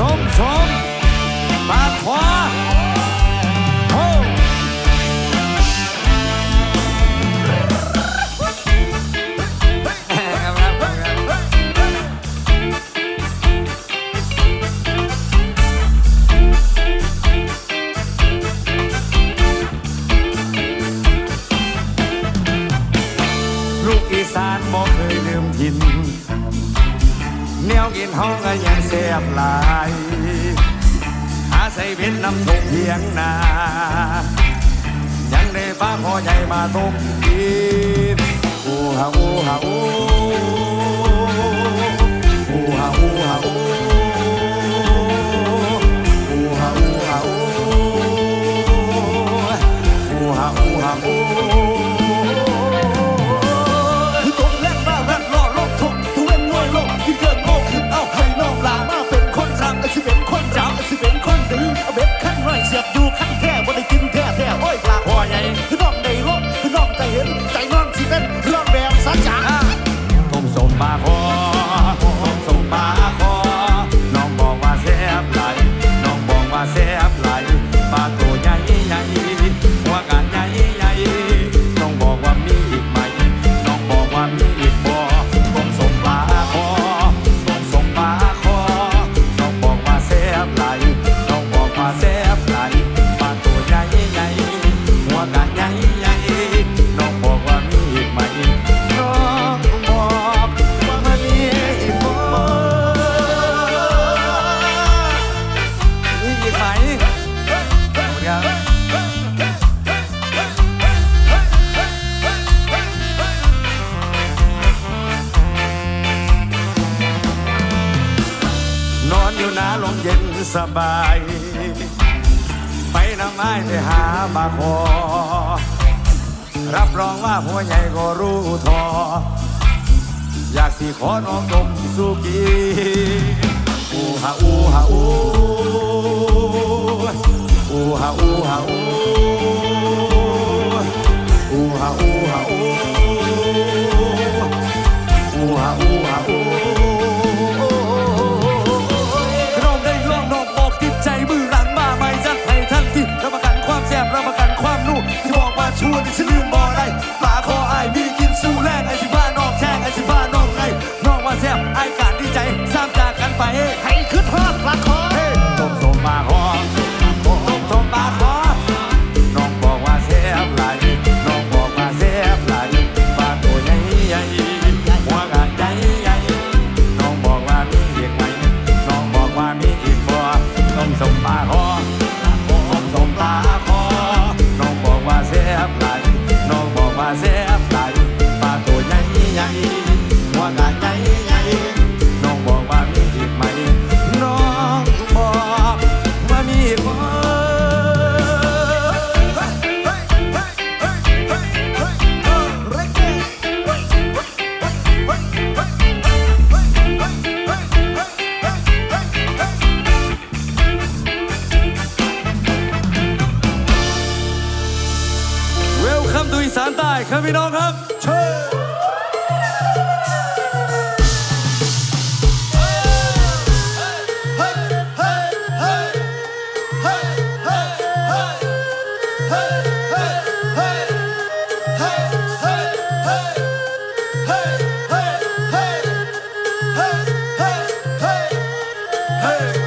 ส้มส้มปากขวาินห้องก็ยังเสียบหลายหาใส่เว็ดน้ำตกเพียงนา ยังได้ฟ้าขอใหญ่มาตกกินอู้ฮาอู้ฮาอู้ อบอยู่ขั้งแท้บ่ได้กินแท้แท้โอ้ยปลาคอใหญ่ 嘿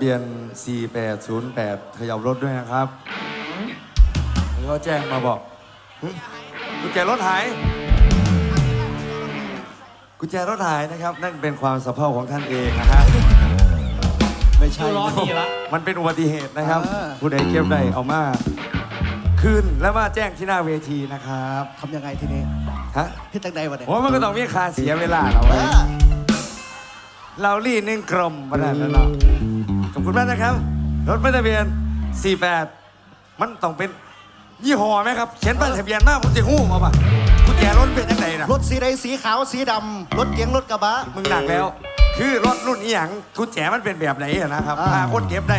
เบียน 4808 ขยับรถด้วยนะครับเขาแจ้งมาบอกหึกุญแจรถหาย กุญแจรถหายนะครับ นั่นเป็นความสะเพร่าของท่านเองนะฮะไม่ใช่ร้อนดีละ มันเป็นอุบัติเหตุนะครับ อ่า ผู้ใดเก็บได้เอามาคืนแล้วมาแจ้งที่หน้าเวทีนะครับทำยังไงทีนี้ฮะเฮ็ดจังใดวะเนี่ยโอ้มันก็ต้องมีค่าเสียเวลาเราไว้อ่าเราลี่หนึ่งกลมมาได้แล้วเนาะ ขอบคุณมากนะครับ รถป้ายทะเบียน 48 มันต้องเป็น ยี่ห้อไหมครับ เขียนป้ายทะเบียนมากผมจะหู้มาป่ะกุญแจรถเป็นยังไงนะรถสีใดสีขาวสีดำรถเก๋งรถกระบะ มึงหนักแล้ว คือรถรุ่นอีหยังกุญแจมันเป็นแบบไหนอะนะครับอ่าถ้าคนเก็บได้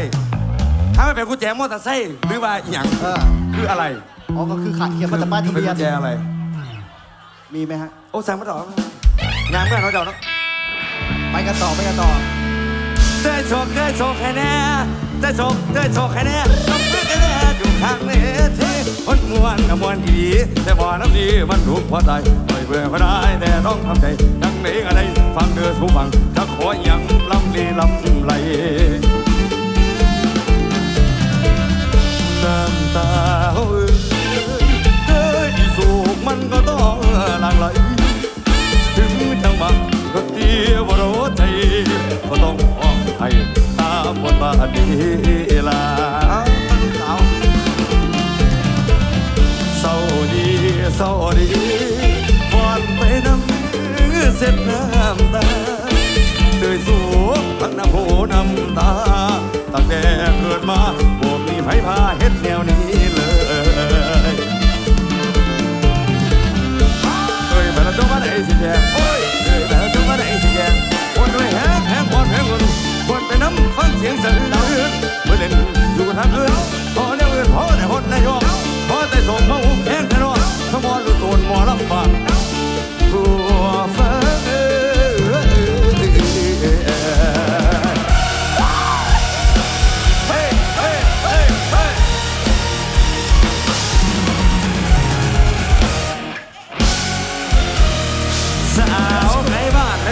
ถ้าไม่เป็นกุญแจมอเตอร์ไซค์หรือว่าอีหยังเออคืออะไรอ๋อก็คือขาดเขียนมาแต่ป้ายทะเป็นเบียกุนญแจอะไร มีไหมฮะ โอ้สั่งมาต่องานเมื่อเขาเจ้าเนาะไปกันต่อไปกันต่อ ได้โชคได้โชคให้แน่ได้โชคได้โชคให้แน่ต้องเพื่อกันแน่อยู่ข้างเวทีคนมวนกับมวนดีแต่บ่น้ำดีมันถูกพอใจไม่เบื่อก็ได้แต่ต้องทำใจดังนี้อะไรฟังเดือสูฟังถ้าขออยังลำลีลำไห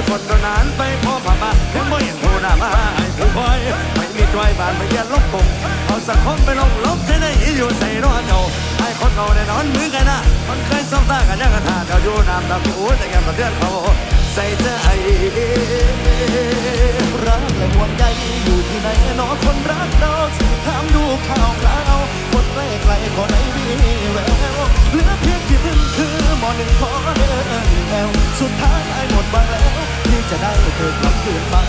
คนโดนนานไปพอผ่ามายังไม่เห็นผู้หน้ามาให้ผู้คอยไม่มีจอยบานไม่เย็นลบกงเอาสักคนไปลงลบจะได้อยู่ใส่รอเจ้าให้คนเราได้นอนมือกันนะมันเคยสองตากันยังกระทาเจ้าอยู่น้ำตาผู้แต่แกมาเตือนเขาใส่ใจรักและห่วงใยอยู่ที่ไหนหนอคนรักเราถามดูข่าวคราวคนใกล้ไกลๆก็ไหนมีแววเหลือเพียงที่พึ่งคือ มอหนึ่งขอเดินแอวสุดท้ายไอ้หมดบางแล้วที่จะได้เธอกลับคืนมา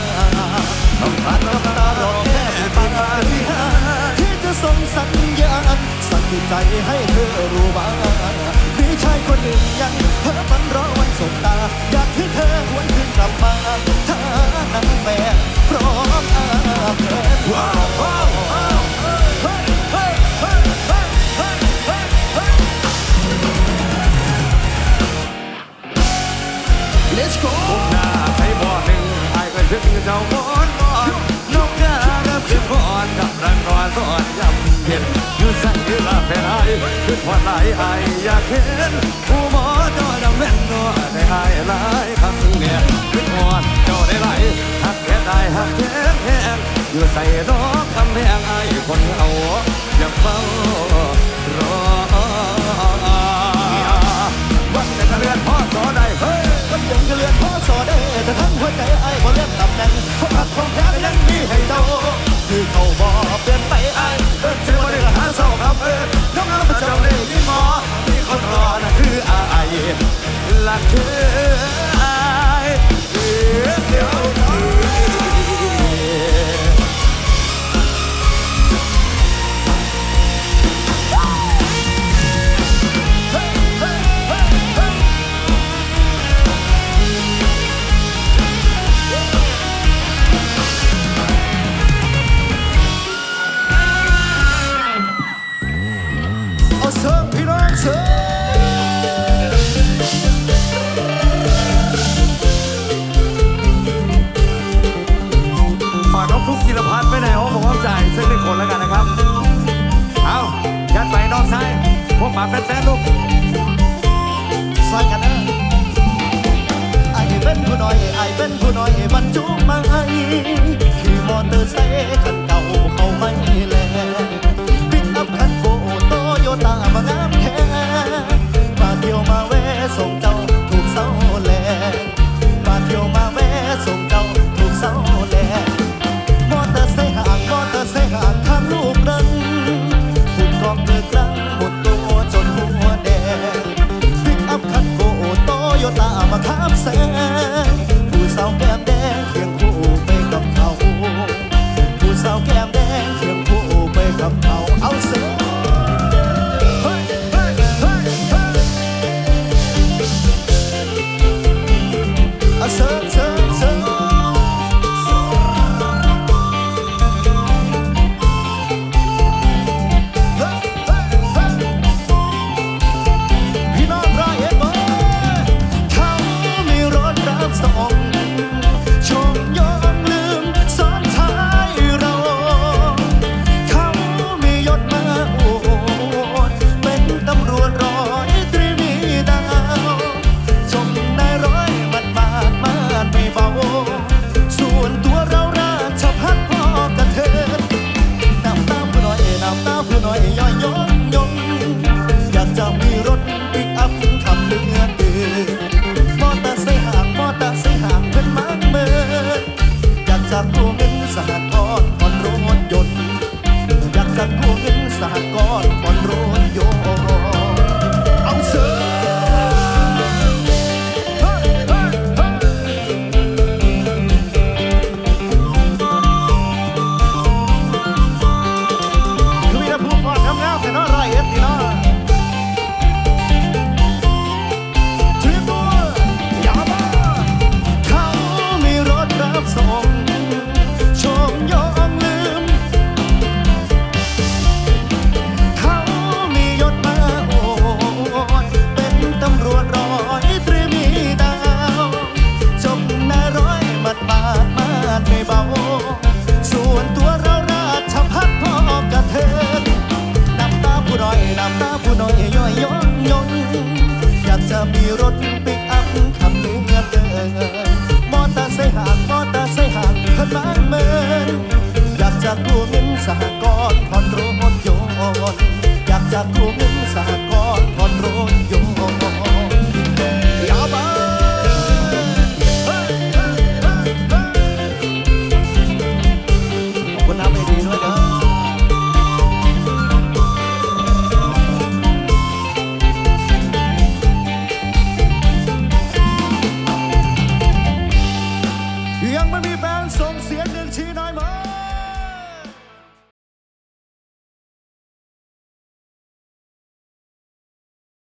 ต้องผ่านน้ำตารอกแค่ปาฏิหาริย์ที่จะส่งสัญญาณสั่งใจให้เธอรู้บ้างมีชายคนหนึ่งยัง จ้าก่อนก่อนนกกากับขึ้นก่อนกับรังนอนสอนยำเย็นอยู่ใส่ลาแฟนไอ้ขึ้นพอดไหลไอ้อยากเห็นผู้หมอจอดำแว่นนัวได้ไอ้หลายครั้งเนี่ยขึ้นพอดเจ้าได้ไหลหักแค่ได้หักแค่แห้งอยู่ใส่ดอกกำแพงไอ้คนเอาอย่าเฝ้ารอวันแต่กระเรือนพ่อสอได้เฮ้ยวันยังก็เลือน พ่อสอได้แต่ทั้งหัวใจไอ้บ่เลือกตำแหน่งเพราะรักของแท้ก็ยังมีให้เจ้าคือเขาบอกเปลี่ยนไปไอ้เอิ้นชื่อว่าเดือหาเศร้าครับเอิ้นน้องเอาพระเจ้าเลยยินหมอที่คนรอน่ะคืออายลักคือ คนแล้วกันนะครับ เอายัดไปน้องชาย พวกหมาแฟนๆลูกใส่กันนะไอ้เป็นผู้น้อยไอ้เป็นผู้น้อยบรรจุมาไอ้คือมอเตอร์ไซค์คันเก่าเขาไม่แลปิกอัพคันโกโตโยต้ามางามแท้มาเที่ยวมาแวะส่งเจ้า